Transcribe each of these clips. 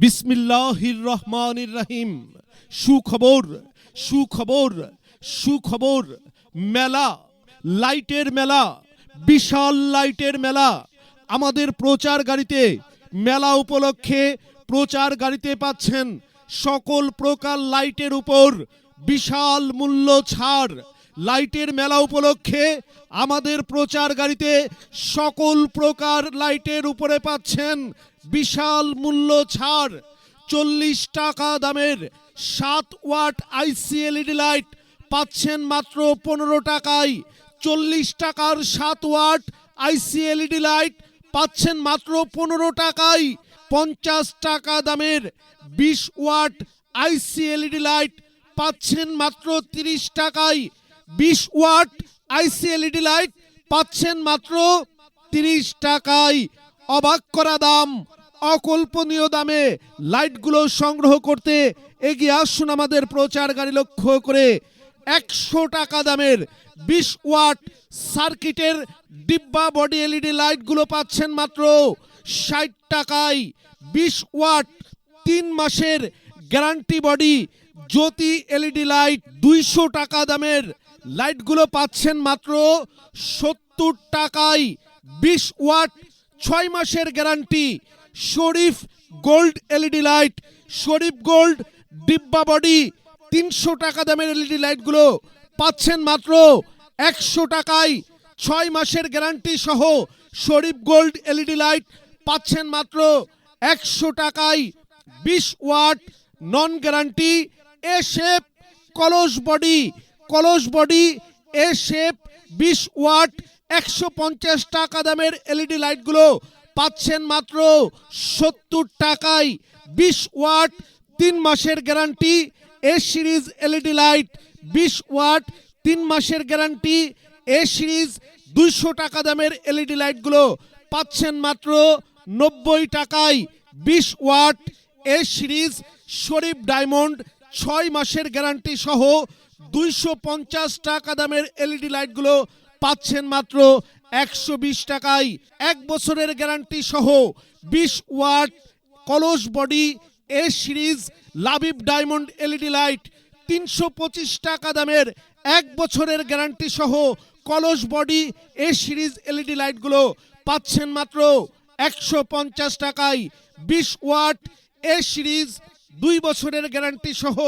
বিসমিল্লাহির রহমানির রহিম। সুখবর সুখবর সুখবর। মেলা, লাইটের মেলা, বিশাল লাইটের মেলা। আমাদের প্রচার গাড়িতে, মেলা উপলক্ষে প্রচার গাড়িতে পাচ্ছেন সকল প্রকার লাইটের উপর বিশাল মূল্য ছাড়। লাইটের মেলা উপলক্ষে আমাদের প্রচার গাড়িতে সকল প্রকার লাইটের উপরে পাচ্ছেন বিশাল মূল্য ছাড়, চল্লিশ টাকা দামের সাত ওয়াট আইসিএলইডি লাইট পাচ্ছেন মাত্র পনেরো টাকায়। চল্লিশ টাকার সাত ওয়াট আইসিএলইডি লাইট পাচ্ছেন মাত্র পনেরো টাকায়। পঞ্চাশ টাকা দামের বিশ ওয়াট আইসিএলইডি লাইট পাচ্ছেন মাত্র তিরিশ টাকায়। বিশ ওয়াট আইসিএলইডি লাইট পাচ্ছেন মাত্র তিরিশ টাকায়। অবাক করা দাম অকল্পনীয় দামে লাইটগুলো সংগ্রহ করতে এগিয়ে আসুন আমাদের প্রচার গাড়ি লক্ষ্য করে। একশো টাকা দামের বিশ ওয়াট সার্কিটের ডিব্বা বডি এলইডি লাইটগুলো পাচ্ছেন মাত্র ষাট টাকায়। বিশ ওয়াট তিন মাসের guarantee body Jyoti LED light দুইশো টাকা দামের লাইটগুলো পাচ্ছেন মাত্র সত্তর টাকায়। বিশ ওয়াট ছয় মাসের guarantee Sharif gold LED light. Sharif gold ডিব্বা বডি। তিনশো টাকা দামের এলইডি লাইটগুলো পাচ্ছেন মাত্র একশো টাকায়। ছয় মাসের গ্যারান্টি সহ শরীফ গোল্ড এলইডি লাইট পাচ্ছেন মাত্র একশো টাকায়। বিশ watt non guarantee, A shape কলস বডি। কলস বডি, এ শেপ, বিশ ওয়াট একশো পঞ্চাশ টাকা দামের এলইডি লাইটগুলো পাচ্ছেন মাত্র সত্তর টাকায় বিশ ওয়াট, তিন মাসের guarantee, A series LED light, বিশ ওয়াট, তিন মাসের গ্যারান্টি, এ সিরিজ দুইশো টাকা দামের এলইডি লাইটগুলো পাচ্ছেন মাত্র নব্বই টাকায় বিশ watt, A series Sharif diamond, ছয় মাসের গ্যারান্টি সহ দুইশো পঞ্চাশ টাকা দামের এলইডি লাইটগুলো পাচ্ছেন মাত্র একশো বিশ টাকায় এক বছরের গ্যারান্টি সহ বিশ ওয়াট কলস body A series Labib diamond LED light, তিনশো পঁচিশ টাকা দামের এক বছরের গ্যারান্টি সহ কলস বডি এ সিরিজ এলইডি লাইটগুলো পাচ্ছেন মাত্র একশো পঞ্চাশ টাকায়। বিশ ওয়াট এ সিরিজ, দুই বছরের গ্যারান্টি সহ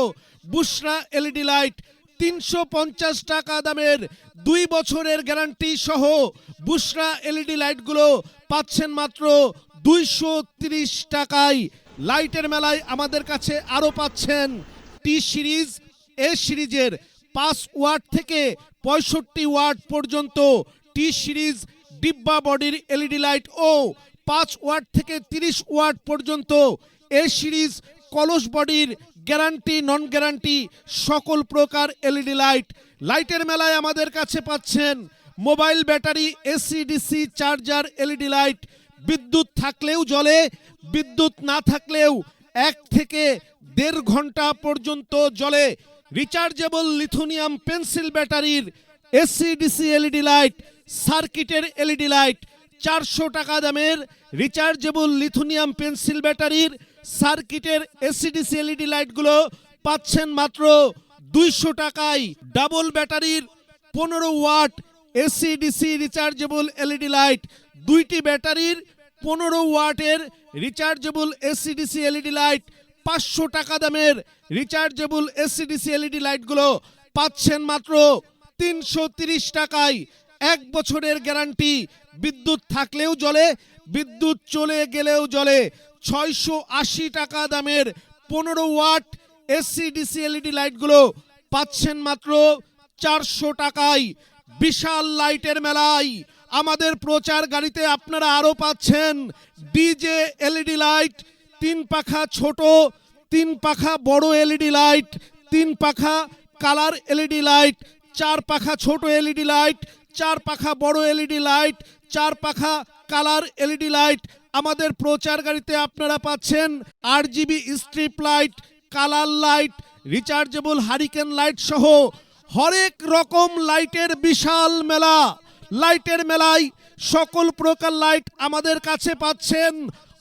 বুশরা এলইডি লাইট তিনশো পঞ্চাশ টাকা দামের দুই বছরের গ্যারান্টি সহ বুশরা এলইডি লাইটগুলো পাচ্ছেন মাত্র দুইশো তিরিশ টাকায়। লাইটের মেলায় আমাদের কাছে আরও পাচ্ছেন টি সিরিজ, এ সিরিজের পাঁচ ওয়াট থেকে পঁয়ষট্টি ওয়াট পর্যন্ত টি সিরিজ, ডিব্বা বডির এলইডি লাইট ও পাঁচ ওয়াট থেকে তিরিশ ওয়াট পর্যন্ত এ সিরিজ কলস বডির গ্যারান্টি, নন গ্যারান্টি, সকল প্রকার এলইডি লাইট। লাইটের মেলায় আমাদের কাছে পাচ্ছেন mobile battery, AC, DC, charger, LED light. বিদ্যুৎ থাকলেও জ্বলে, বিদ্যুৎ না থাকলেও এক থেকে দেড় ঘণ্টা পর্যন্ত জ্বলে। রিচার্জেবল লিথুনিয়াম পেন্সিল ব্যাটারির এসি, ডিসি এলইডি লাইট, সার্কিটের এলইডি লাইট, চারশো টাকা দামের রিচার্জেবল লিথুনিয়াম পেন্সিল ব্যাটারির সার্কিটের এসিডিসি এলইডি লাইটগুলো পাচ্ছেন মাত্র দুইশো টাকায়। ডাবল ব্যাটারির পনেরো watt AC DC rechargeable LED light. দুইটি ব্যাটারির পনেরো ওয়াটের রিচার্জেবল এসিডিসি এলইডি লাইট। পাঁচশো টাকা দামের রিচার্জেবল এসিডিসি এলইডি লাইটগুলো পাচ্ছেন মাত্র তিনশো টাকায়। এক বছরের গ্যারান্টি। বিদ্যুৎ থাকলেও জলে, বিদ্যুৎ চলে গেলেও জ্বলে ছয়শো আশি টাকা দামের পনেরো ওয়াট এসি, ডিসি, এলইডি লাইটগুলো পাচ্ছেন মাত্র চারশো টাকায়। বিশাল লাইটের মেলায় আমাদের প্রচার গাড়িতে আপনারা আরও পাচ্ছেন। ডিজে, এলইডি লাইট, তিন পাখা ছোট, তিন পাখা বড় এলইডি লাইট, তিন পাখা কালার এলইডি লাইট, চার পাখা ছোট এলইডি লাইট, চার পাখা বড় এলইডি লাইট, চার পাখা কালার এলইডি লাইট আমাদের প্রচার গাড়িতে আপনারা পাচ্ছেন আট G B strip light, colour light rechargeable hurricane light সহ হরেক রকম লাইটের বিশাল মেলা। লাইটের মেলায় সকল প্রকার লাইট আমাদের কাছে পাচ্ছেন।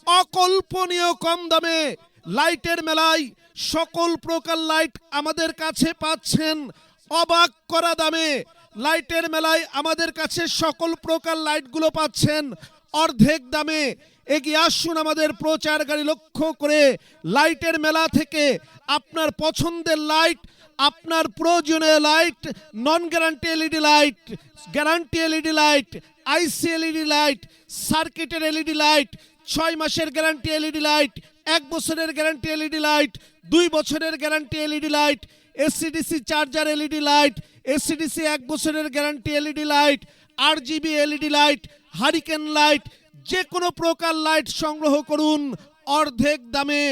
অকল্পনীয় কম দামে লাইটের মেলায় সকল প্রকার লাইট আমাদের কাছে পাচ্ছেন। অবাক করা দামে লাইটের মেলায় আমাদের কাছে সকল প্রকার লাইটগুলো পাচ্ছেন। অর্ধেক দামে এগিয়ে আসুন আমাদের প্রচার গাড়ি লক্ষ্য করে লাইটের মেলা থেকে আপনার পছন্দের লাইট আপনার প্রয়োজনীয় light non guarantee LED light guarantee LED light IC LED light সার্কিটের এলইডি লাইট ছয় মাসের গ্যারান্টি এলইডি লাইট এক বছরের গ্যারান্টি এলইডি লাইট দুই বছরের guarantee LED light AC DC charger LED light AC DC এক বছরের guarantee LED light R G B LED light hurricane light যে কোনো প্রকার লাইট সংগ্রহ করুন অর্ধেক দামে।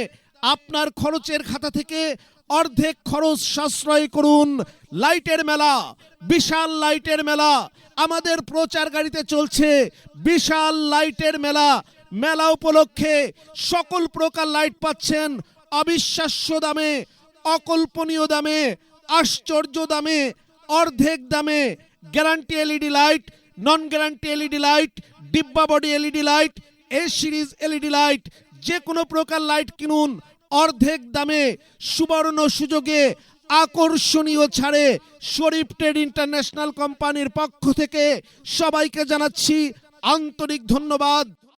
আপনার খরচের খাতা থেকে অর্ধেক খরচ সাশ্রয় করুন। লাইটের মেলা, বিশাল লাইটের মেলা, আমাদের প্রচার গাড়িতে চলছে বিশাল লাইটের মেলা। মেলা উপলক্ষে সকল প্রকার লাইট পাচ্ছেন অবিশ্বাস্য দামে, অকল্পনীয় দামে, আশ্চর্য দামে, অর্ধেক দামে। Guarantee LED light non guarantee LED light ডিব্বা body LED light A series LED light যে কোনো প্রকার লাইট কিনুন, অর্ধেক দামে, সুবর্ণ সুযোগে, আকর্ষণীয় ছাড়ে, শরীফ ট্রেড ইন্টারন্যাশনাল কোম্পানির পক্ষ থেকে সবাইকে জানাচ্ছি আন্তরিক ধন্যবাদ।